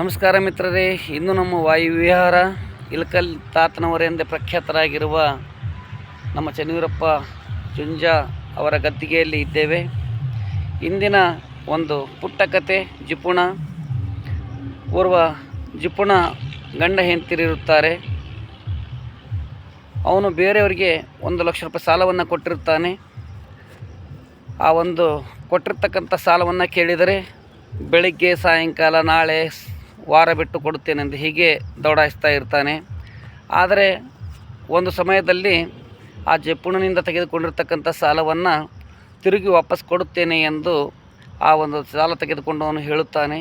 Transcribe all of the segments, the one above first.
ನಮಸ್ಕಾರ ಮಿತ್ರರೇ ಇಂದು ನಮ್ಮ ವಾಯುವಿಹಾರ ಇಳಕಲ್ ತಾತನವರೆಂದೇ ಪ್ರಖ್ಯಾತರಾಗಿರುವ ನಮ್ಮ ಚನ್ನವೀರಪ್ಪ ಜುಂಜ ಅವರ ಗದ್ದಿಗೆಯಲ್ಲಿ ಇದ್ದೇವೆ. ಇಂದಿನ ಒಂದು ಪುಟ್ಟ ಕತೆ, ಜಿಪುಣ. ಓರ್ವ ಜಿಪುಣ ಗಂಡ ಹೆಂಡತಿರಿರುತ್ತಾರೆ ಅವನು ಬೇರೆಯವರಿಗೆ ಒಂದು ಲಕ್ಷ ರೂಪಾಯಿ ಸಾಲವನ್ನು ಕೊಟ್ಟಿರುತ್ತಾನೆ. ಆ ಒಂದು ಕೊಟ್ಟಿರ್ತಕ್ಕಂಥ ಸಾಲವನ್ನು ಕೇಳಿದರೆ ಬೆಳಿಗ್ಗೆ, ಸಾಯಂಕಾಲ, ನಾಳೆ ವಾರ ಬಿಟ್ಟು ಕೊಡುತ್ತೇನೆಂದು ಹೀಗೆ ದೌಡಾಯಿಸ್ತಾ ಇರ್ತಾನೆ. ಆದರೆ ಒಂದು ಸಮಯದಲ್ಲಿ ಆ ಜಪ್ಪುಣನಿಂದ ತೆಗೆದುಕೊಂಡಿರ್ತಕ್ಕಂಥ ಸಾಲವನ್ನು ತಿರುಗಿ ವಾಪಸ್ ಕೊಡುತ್ತೇನೆ ಎಂದು ಆ ಒಂದು ಸಾಲ ತೆಗೆದುಕೊಂಡವನು ಹೇಳುತ್ತಾನೆ.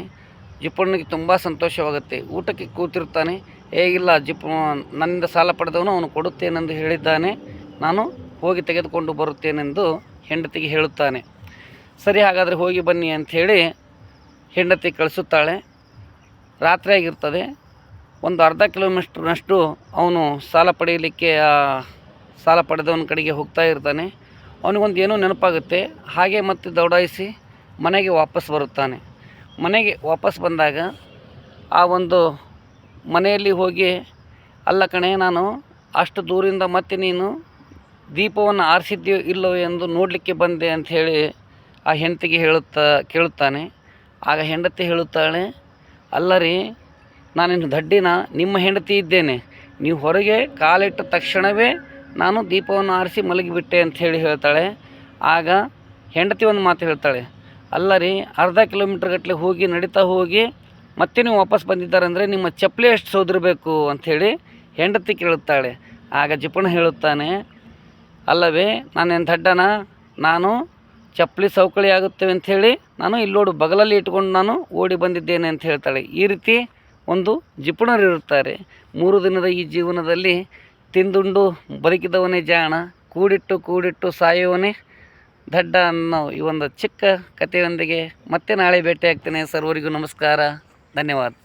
ಜಿಪ್ಪುಣನಿಗೆ ತುಂಬ ಸಂತೋಷವಾಗುತ್ತೆ. ಊಟಕ್ಕೆ ಕೂತಿರ್ತಾನೆ. ಹೇಗಿಲ್ಲ ಜಿಪ್, ನನ್ನಿಂದ ಸಾಲ ಪಡೆದವನು ಅವನು ಕೊಡುತ್ತೇನೆಂದು ಹೇಳಿದ್ದಾನೆ. ನಾನು ಹೋಗಿ ತೆಗೆದುಕೊಂಡು ಬರುತ್ತೇನೆಂದು ಹೆಂಡತಿಗೆ ಹೇಳುತ್ತಾನೆ. ಸರಿ, ಹಾಗಾದರೆ ಹೋಗಿ ಬನ್ನಿ ಅಂಥೇಳಿ ಹೆಂಡತಿ ಕಳಿಸುತ್ತಾಳೆ. ರಾತ್ರಿ ಆಗಿರ್ತದೆ. ಒಂದು ಅರ್ಧ ಕಿಲೋಮೀಟ್ರ್ನಷ್ಟು ಅವನು ಸಾಲ ಪಡೆಯಲಿಕ್ಕೆ ಸಾಲ ಪಡೆದವನ ಕಡೆಗೆ ಹೋಗ್ತಾ ಇರ್ತಾನೆ. ಅವನಿಗೊಂದು ಏನೂ ನೆನಪಾಗುತ್ತೆ. ಹಾಗೆ ಮತ್ತೆ ದೌಡಾಯಿಸಿ ಮನೆಗೆ ವಾಪಸ್ ಬರುತ್ತಾನೆ. ಮನೆಗೆ ವಾಪಸ್ ಬಂದಾಗ ಆ ಒಂದು ಮನೆಯಲ್ಲಿ ಹೋಗಿ, ಅಲ್ಲ ಕಣೆ, ನಾನು ಅಷ್ಟು ದೂರಿಂದ ಮತ್ತೆ ನೀನು ದೀಪವನ್ನು ಆರಿಸಿದ್ದೀಯೋ ಇಲ್ಲವೋ ಎಂದು ನೋಡಲಿಕ್ಕೆ ಬಂದೆ ಅಂಥೇಳಿ ಆ ಹೆಂಡತಿಗೆ ಹೇಳುತ್ತಾ, ಕೇಳುತ್ತಾನೆ. ಆಗ ಹೆಂಡತಿ ಹೇಳುತ್ತಾಳೆ ಅಲ್ಲ ರೀ ನಾನಿನ್ನು ದಡ್ಡಿನ, ನಿಮ್ಮ ಹೆಂಡತಿ ಇದ್ದೇನೆ. ನೀವು ಹೊರಗೆ ಕಾಲಿಟ್ಟ ತಕ್ಷಣವೇ ನಾನು ದೀಪವನ್ನು ಆರಿಸಿ ಮಲಗಿಬಿಟ್ಟೆ ಅಂತ ಹೇಳಿ ಹೇಳ್ತಾಳೆ. ಆಗ ಹೆಂಡತಿ ಒಂದು ಮಾತು ಹೇಳ್ತಾಳೆ, ಅಲ್ಲ ರೀ, ಅರ್ಧ ಕಿಲೋಮೀಟ್ರ್ ಗಟ್ಟಲೆ ಹೋಗಿ ನಡೀತಾ ಹೋಗಿ ಮತ್ತೆ ನೀವು ವಾಪಸ್ ಬಂದಿದ್ದಾರೆ ಅಂದರೆ ನಿಮ್ಮ ಚಪ್ಪಲಿ ಎಷ್ಟು ಸೋದಿರಬೇಕು ಅಂಥೇಳಿ ಹೆಂಡತಿ ಕೇಳುತ್ತಾಳೆ. ಆಗ ಜಿಪುಣ ಹೇಳುತ್ತಾನೆ, ಅಲ್ಲವೇ, ನಾನೇನು ದಡ್ಡನ, ನಾನು ಚಪ್ಪಲಿ ಸೌಕಳಿ ಆಗುತ್ತವೆ ಅಂಥೇಳಿ ನಾನು ಇಲ್ಲೋಡು ಬಗಲಲ್ಲಿ ಇಟ್ಕೊಂಡು ನಾನು ಓಡಿ ಬಂದಿದ್ದೇನೆ ಅಂತ ಹೇಳ್ತಾಳೆ. ಈ ರೀತಿ ಒಂದು ಜಿಪುಣರಿರುತ್ತಾರೆ ಮೂರು ದಿನದ ಈ ಜೀವನದಲ್ಲಿ ತಿಂದುಂಡು ಬದುಕಿದವನೇ ಜಾಣ, ಕೂಡಿಟ್ಟು ಕೂಡಿಟ್ಟು ಸಾಯುವವನೇ ದಡ್ಡ ಅನ್ನೋ ಈ ಒಂದು ಚಿಕ್ಕ ಕಥೆಯೊಂದಿಗೆ ಮತ್ತೆ ನಾಳೆ ಭೇಟಿಯಾಗ್ತೇನೆ. ಸರ್ವರಿಗೂ ನಮಸ್ಕಾರ. ಧನ್ಯವಾದ.